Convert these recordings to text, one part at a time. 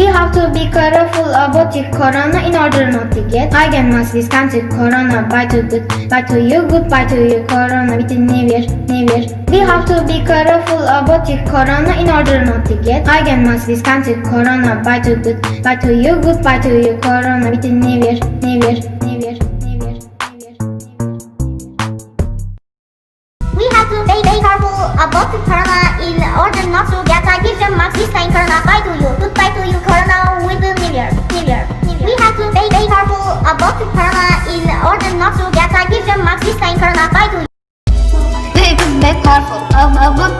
We have to be careful about the corona in order not to get again mass this country corona. Bye to good, bye to you, goodbye to you, corona with the new year, new year. We have to be careful about the corona in order not to get again mass this country corona. Bye to good, bye to you, goodbye to you, corona with the new year, new year, new year. We have to be careful about the corona in order not to get addiction marks not to get addiction marks this time. Bye to you. We be careful ab- about the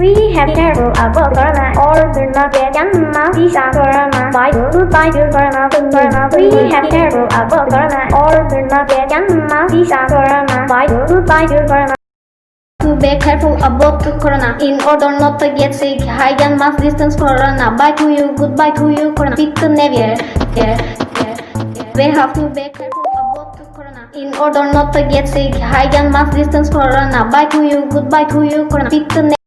We have careful about corona or do not get mass visa corona by goodbye to corona corona. We have careful about corona or do not get mass visa corona by goodbye to corona. To be careful about the corona in order not to get sick. Hide and mask distance corona. Bye to you, goodbye to you, corona. Pick the never. We have to be careful about the corona in order not to get sick. Hide and mask distance corona. Bye to you, goodbye to you, corona. Pick the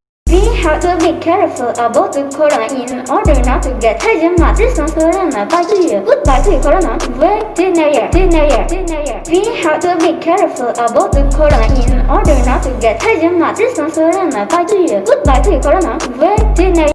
have to be careful about the corona in order not to get mass distance corona to you. Goodbye to corona. We have to be careful about the corona in order not to get mass distance corona by to you. Goodbye to corona. To new year.